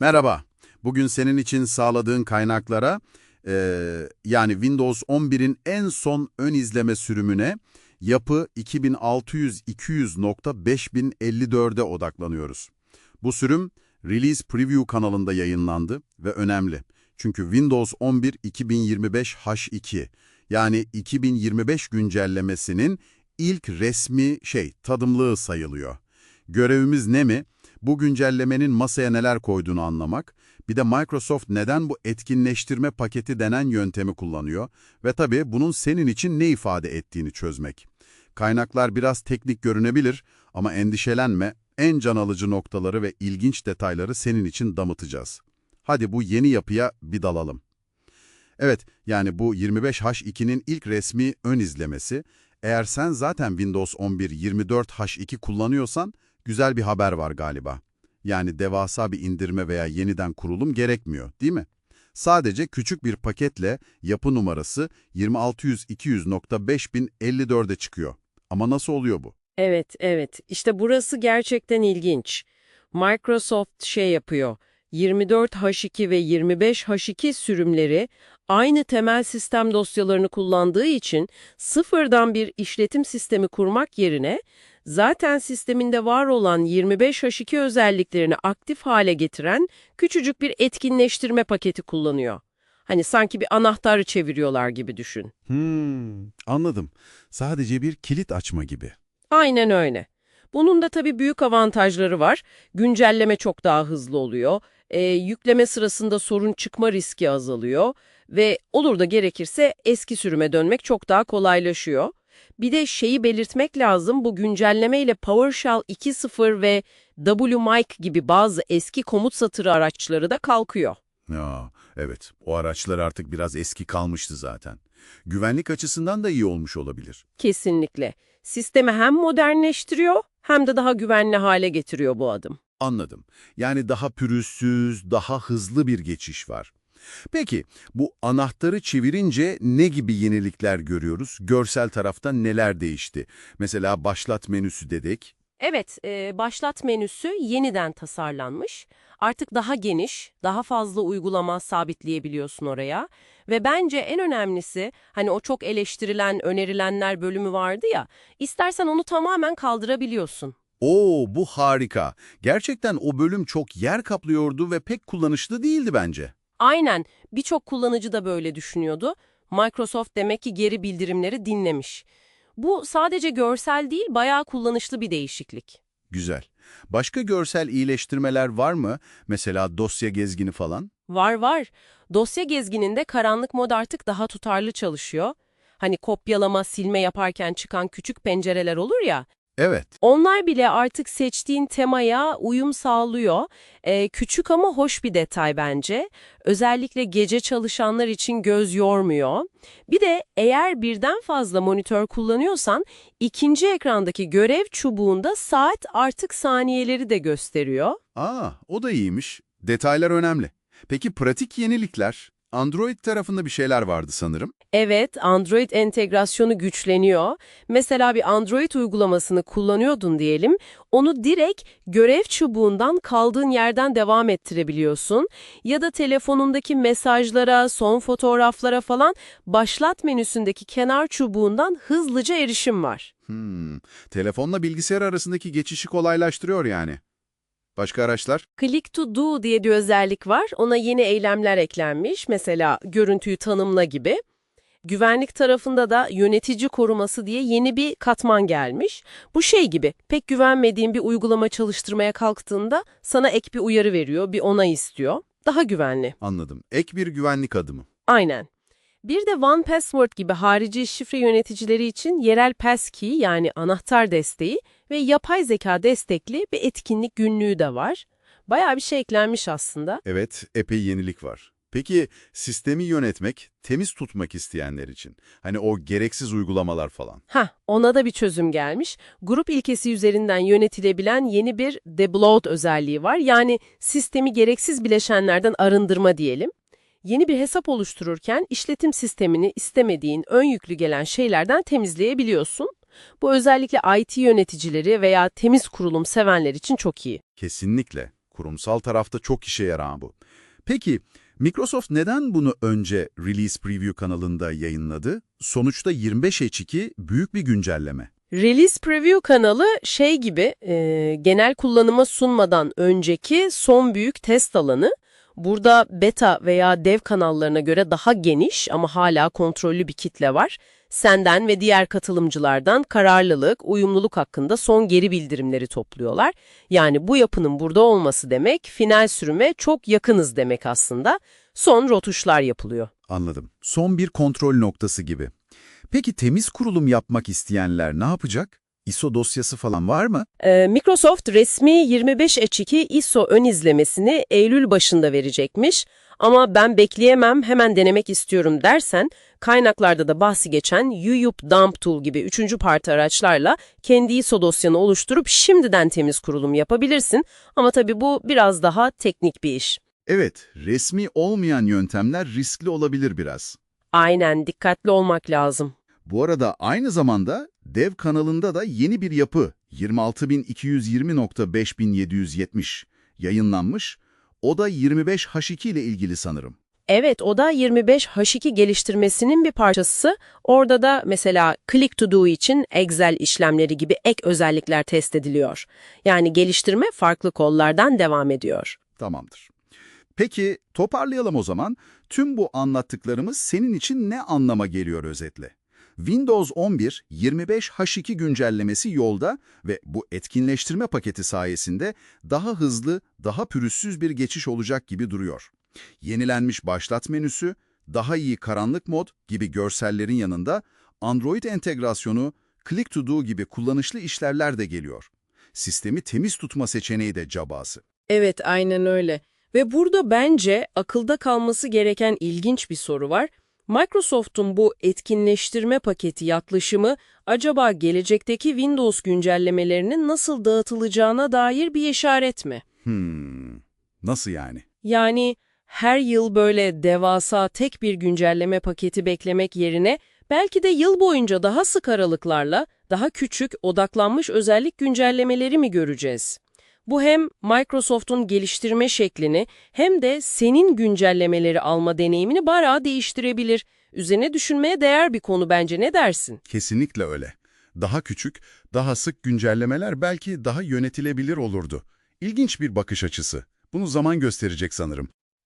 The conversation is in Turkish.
Merhaba. Bugün senin için sağladığın kaynaklara, eee, yani Windows 11'in en son ön izleme sürümüne yapı 2600-200.5054'e odaklanıyoruz. Bu sürüm Release Preview kanalında yayınlandı ve önemli. Çünkü Windows 11 2025 H2 yani 2025 güncellemesinin ilk resmi şey tadımlığı sayılıyor. Görevimiz ne mi? Bu güncellemenin masaya neler koyduğunu anlamak, bir de Microsoft neden bu etkinleştirme paketi denen yöntemi kullanıyor ve tabii bunun senin için ne ifade ettiğini çözmek. Kaynaklar biraz teknik görünebilir ama endişelenme, en can alıcı noktaları ve ilginç detayları senin için damıtacağız. Hadi bu yeni yapıya bir dalalım. Evet, yani bu 25H2'nin ilk resmi ön izlemesi, eğer sen zaten Windows 11 24H2 kullanıyorsan, güzel bir haber var galiba. Yani devasa bir indirme veya yeniden kurulum gerekmiyor, değil mi? Sadece küçük bir paketle yapı numarası 26200.5054'e çıkıyor. Ama nasıl oluyor bu? Evet, evet. İşte burası gerçekten ilginç. Microsoft şey yapıyor. 24H2 ve 25H2 sürümleri aynı temel sistem dosyalarını kullandığı için sıfırdan bir işletim sistemi kurmak yerine zaten sisteminde var olan 25H2 özelliklerini aktif hale getiren küçücük bir etkinleştirme paketi kullanıyor. Hani sanki bir anahtarı çeviriyorlar gibi düşün. Hmm, anladım. Sadece bir kilit açma gibi. Aynen öyle. Bunun da tabii büyük avantajları var. Güncelleme çok daha hızlı oluyor. Ee, yükleme sırasında sorun çıkma riski azalıyor. Ve olur da gerekirse eski sürüme dönmek çok daha kolaylaşıyor. Bir de şeyi belirtmek lazım, bu güncelleme ile PowerShell 2.0 ve WMIC gibi bazı eski komut satırı araçları da kalkıyor. Ya, evet. O araçlar artık biraz eski kalmıştı zaten. Güvenlik açısından da iyi olmuş olabilir. Kesinlikle. Sistemi hem modernleştiriyor hem de daha güvenli hale getiriyor bu adım. Anladım. Yani daha pürüzsüz, daha hızlı bir geçiş var. Peki, bu anahtarı çevirince ne gibi yenilikler görüyoruz? Görsel tarafta neler değişti? Mesela başlat menüsü dedik. Evet, e, başlat menüsü yeniden tasarlanmış. Artık daha geniş, daha fazla uygulama sabitleyebiliyorsun oraya. Ve bence en önemlisi, hani o çok eleştirilen, önerilenler bölümü vardı ya, istersen onu tamamen kaldırabiliyorsun. Oo, bu harika. Gerçekten o bölüm çok yer kaplıyordu ve pek kullanışlı değildi bence. Aynen, birçok kullanıcı da böyle düşünüyordu. Microsoft demek ki geri bildirimleri dinlemiş. Bu sadece görsel değil, bayağı kullanışlı bir değişiklik. Güzel. Başka görsel iyileştirmeler var mı? Mesela dosya gezgini falan? Var var. Dosya gezgininde karanlık mod artık daha tutarlı çalışıyor. Hani kopyalama, silme yaparken çıkan küçük pencereler olur ya, Evet. onlar bile artık seçtiğin temaya uyum sağlıyor. Ee, küçük ama hoş bir detay bence. Özellikle gece çalışanlar için göz yormuyor. Bir de eğer birden fazla monitör kullanıyorsan, ikinci ekrandaki görev çubuğunda saat artık saniyeleri de gösteriyor. Aa, o da iyiymiş. Detaylar önemli. Peki pratik yenilikler? Android tarafında bir şeyler vardı sanırım. Evet, Android entegrasyonu güçleniyor. Mesela bir Android uygulamasını kullanıyordun diyelim, onu direkt görev çubuğundan kaldığın yerden devam ettirebiliyorsun. Ya da telefonundaki mesajlara, son fotoğraflara falan başlat menüsündeki kenar çubuğundan hızlıca erişim var. Hmm, telefonla bilgisayar arasındaki geçişi kolaylaştırıyor yani. Başka araçlar? Click to Do diye bir özellik var. Ona yeni eylemler eklenmiş. Mesela görüntüyü tanımla gibi. Güvenlik tarafında da yönetici koruması diye yeni bir katman gelmiş. Bu şey gibi pek güvenmediğin bir uygulama çalıştırmaya kalktığında sana ek bir uyarı veriyor, bir onay istiyor. Daha güvenli. Anladım. Ek bir güvenlik adımı. Aynen. Bir de One Password gibi harici şifre yöneticileri için yerel passkey yani anahtar desteği ve yapay zeka destekli bir etkinlik günlüğü de var. Bayağı bir şey eklenmiş aslında. Evet, epey yenilik var. Peki sistemi yönetmek, temiz tutmak isteyenler için? Hani o gereksiz uygulamalar falan. Ha, ona da bir çözüm gelmiş. Grup ilkesi üzerinden yönetilebilen yeni bir debloat özelliği var. Yani sistemi gereksiz bileşenlerden arındırma diyelim. Yeni bir hesap oluştururken işletim sistemini istemediğin ön yüklü gelen şeylerden temizleyebiliyorsun. Bu özellikle IT yöneticileri veya temiz kurulum sevenler için çok iyi. Kesinlikle. Kurumsal tarafta çok işe yarar bu. Peki, Microsoft neden bunu önce Release Preview kanalında yayınladı? Sonuçta 25H2 büyük bir güncelleme. Release Preview kanalı şey gibi e, genel kullanıma sunmadan önceki son büyük test alanı. Burada beta veya dev kanallarına göre daha geniş ama hala kontrollü bir kitle var. Senden ve diğer katılımcılardan kararlılık, uyumluluk hakkında son geri bildirimleri topluyorlar. Yani bu yapının burada olması demek final sürüme çok yakınız demek aslında. Son rotuşlar yapılıyor. Anladım. Son bir kontrol noktası gibi. Peki temiz kurulum yapmak isteyenler ne yapacak? ISO dosyası falan var mı? Ee, Microsoft resmi 25H2 ISO ön izlemesini Eylül başında verecekmiş. Ama ben bekleyemem, hemen denemek istiyorum dersen, kaynaklarda da bahsi geçen UYUP Dump Tool gibi üçüncü parti araçlarla kendi ISO dosyanı oluşturup şimdiden temiz kurulum yapabilirsin. Ama tabii bu biraz daha teknik bir iş. Evet, resmi olmayan yöntemler riskli olabilir biraz. Aynen, dikkatli olmak lazım. Bu arada aynı zamanda dev kanalında da yeni bir yapı 26220.5770 yayınlanmış. O da 25H2 ile ilgili sanırım. Evet, o da 25H2 geliştirmesinin bir parçası. Orada da mesela Click to Do için Excel işlemleri gibi ek özellikler test ediliyor. Yani geliştirme farklı kollardan devam ediyor. Tamamdır. Peki toparlayalım o zaman. Tüm bu anlattıklarımız senin için ne anlama geliyor özetle? Windows 11 25H2 güncellemesi yolda ve bu etkinleştirme paketi sayesinde daha hızlı, daha pürüzsüz bir geçiş olacak gibi duruyor. Yenilenmiş başlat menüsü, daha iyi karanlık mod gibi görsellerin yanında Android entegrasyonu, Click to Do gibi kullanışlı işlevler de geliyor. Sistemi temiz tutma seçeneği de cabası. Evet, aynen öyle. Ve burada bence akılda kalması gereken ilginç bir soru var. Microsoft'un bu etkinleştirme paketi yaklaşımı acaba gelecekteki Windows güncellemelerinin nasıl dağıtılacağına dair bir işaret mi? Hmm, nasıl yani? Yani her yıl böyle devasa tek bir güncelleme paketi beklemek yerine belki de yıl boyunca daha sık aralıklarla daha küçük, odaklanmış özellik güncellemeleri mi göreceğiz? Bu hem Microsoft'un geliştirme şeklini hem de senin güncellemeleri alma deneyimini bayağı değiştirebilir. Üzerine düşünmeye değer bir konu bence ne dersin? Kesinlikle öyle. Daha küçük, daha sık güncellemeler belki daha yönetilebilir olurdu. İlginç bir bakış açısı. Bunu zaman gösterecek sanırım.